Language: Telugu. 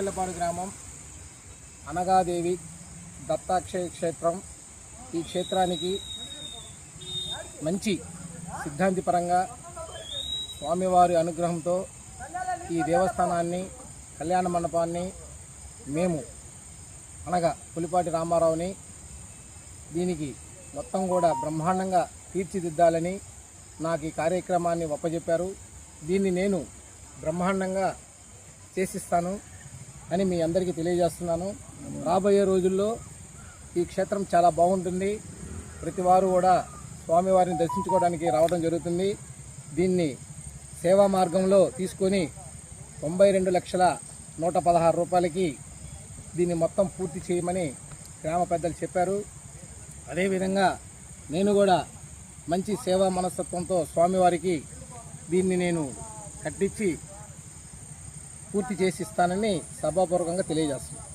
చిట్టిల్లపాడు గ్రామం అనగాదేవి దత్తాక్షయ క్షేత్రం. ఈ క్షేత్రానికి మంచి సిద్ధాంతిపరంగా స్వామివారి అనుగ్రహంతో ఈ దేవస్థానాన్ని కళ్యాణ మండపాన్ని మేము అనగా పులిపాటి రామారావుని దీనికి మొత్తం కూడా బ్రహ్మాండంగా తీర్చిదిద్దాలని నాకు ఈ కార్యక్రమాన్ని ఒప్పజెప్పారు. దీన్ని నేను బ్రహ్మాండంగా చేసిస్తాను. అని మీ అందరికీ తెలియజేస్తున్నాను. రాబోయే రోజుల్లో ఈ క్షేత్రం చాలా బాగుంటుంది. ప్రతి వారు కూడా స్వామివారిని దర్శించుకోవడానికి రావడం జరుగుతుంది. దీన్ని సేవా మార్గంలో తీసుకొని తొంభై రెండు లక్షల నూట పదహారు రూపాయలకి దీన్ని మొత్తం పూర్తి చేయమని గ్రామ పెద్దలు చెప్పారు. అదేవిధంగా నేను కూడా మంచి సేవా మనస్తత్వంతో స్వామివారికి దీన్ని నేను కట్టించి పూర్తి చేసి ఇస్తానని సభాపూర్వకంగా తెలియజేస్తున్నాను